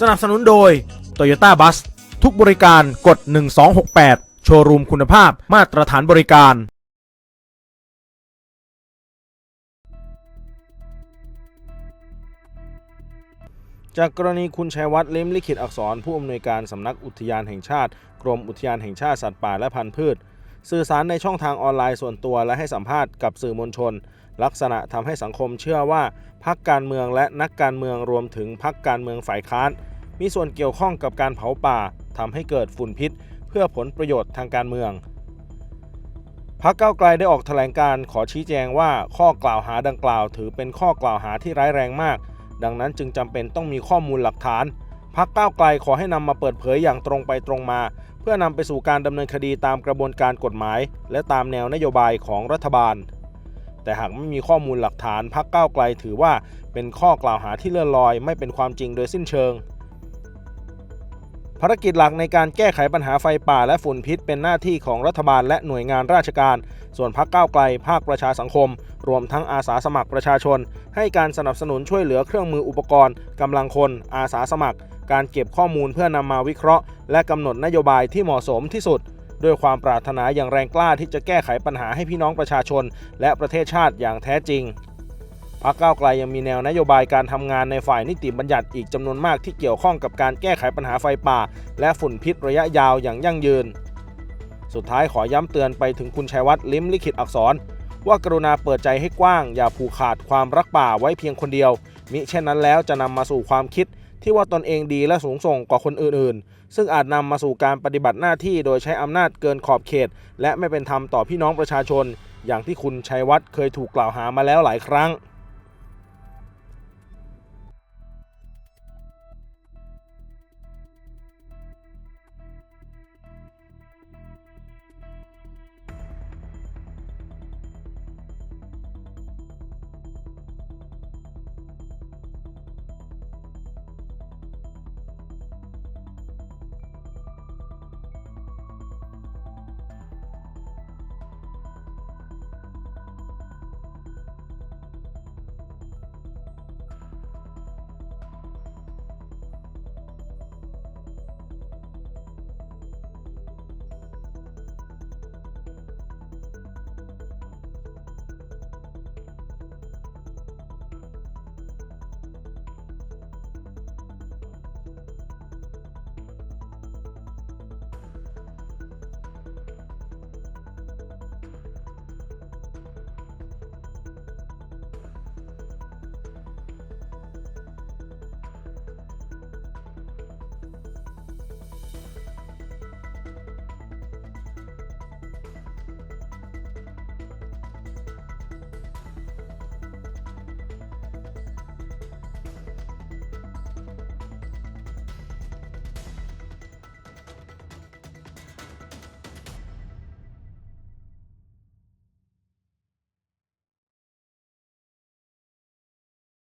สนับสนุนโดย Toyota Bus ทุกบริการกด 1268 โชว์รูมคุณภาพมาตรฐานบริการ จากกรณีคุณชัยวัฒน์ลิมลิขิตอักษรผู้อำนวยการสำนักอุทยานแห่งชาติ กรมอุทยานแห่งชาติสัตว์ป่าและพันธุ์พืช สื่อสารในช่องทางออนไลน์ส่วนตัวและให้สัมภาษณ์กับสื่อมวลชน ลักษณะทำให้สังคมเชื่อว่าพักการเมืองและนักการเมืองรวมถึงพักการเมืองฝ่ายค้าน มีส่วนเกี่ยวข้องกับการเผาป่าทำให้เกิดฝุ่นพิษ เพื่อผลประโยชน์ทางการเมืองพักเก้าวไกลได้ออกแถลงการขอชี้แจงว่าข้อกล่าวหาดังกล่าว ถือเป็นข้อกล่าวหาที่ร้ายแรงมาก ดังนั้นจึงจำเป็นต้องมีข้อมูลหลักฐานพักก้าวไกลขอให้นำมาเปิดเผยอย่างตรงไปตรงมา เพื่อนำไปสู่การดำเนินคดีตามกระบวนการกฎหมาย และตามแนวนโยบายของรัฐบาล แต่หากไม่มีข้อมูลหลักฐานพักก้าวไกลถือว่าเป็นข้อกล่าวหาที่เลื่อนลอย ไม่เป็นความจริงโดยสิ้นเชิง ภารกิจหลักในการแก้ไขปัญหาไฟป่าและฝุ่นพิษ เป็นหน้าที่ของรัฐบาลและหน่วยงานราชการ ส่วนพักก้าวไกล ภาคประชาสังคม รวมทั้งอาสาสมัครประชาชน ให้การสนับสนุนช่วยเหลือเครื่องมืออุปกรณ์กำลังคน อาสาสมัคร การเก็บข้อมูลเพื่อนำมาวิเคราะห์ และกำหนดนโยบายที่เหมาะสมที่สุด ด้วยความปรารถนาอย่างแรงกล้าที่จะแก้ไขปัญหาให้พี่น้องประชาชน และประเทศชาติอย่างแท้จริงพรรคก้าวไกลยังมีแนวนโยบายการทำงานในฝ่ายนิติบัญญัติอีกจำนวนมากที่เกี่ยวข้องกับการแก้ไขปัญหาไฟป่า และฝุ่นพิษระยะยาวอย่างยั่งยืน สุดท้ายขอย้ำเตือนไปถึงคุณชัยวัฒน์ลิ้มลิขิตอักษร ว่ากรุณาเปิดใจให้กว้าง อย่าผูกขาดความรักป่าไว้เพียงคนเดียว มิเช่นนั้นแล้วจะนำมาสู่ความคิด ที่ว่าตนเองดีและสูงส่งกว่าคนอื่นๆ ซึ่งอาจนำมาสู่การปฏิบัติหน้าที่โดยใช้อำนาจเกินขอบเขต และไม่เป็นธรรมต่อพี่น้องประชาชน อย่างที่คุณชัยวัฒน์เคยถูกกล่าวหามาแล้วหลายครั้ง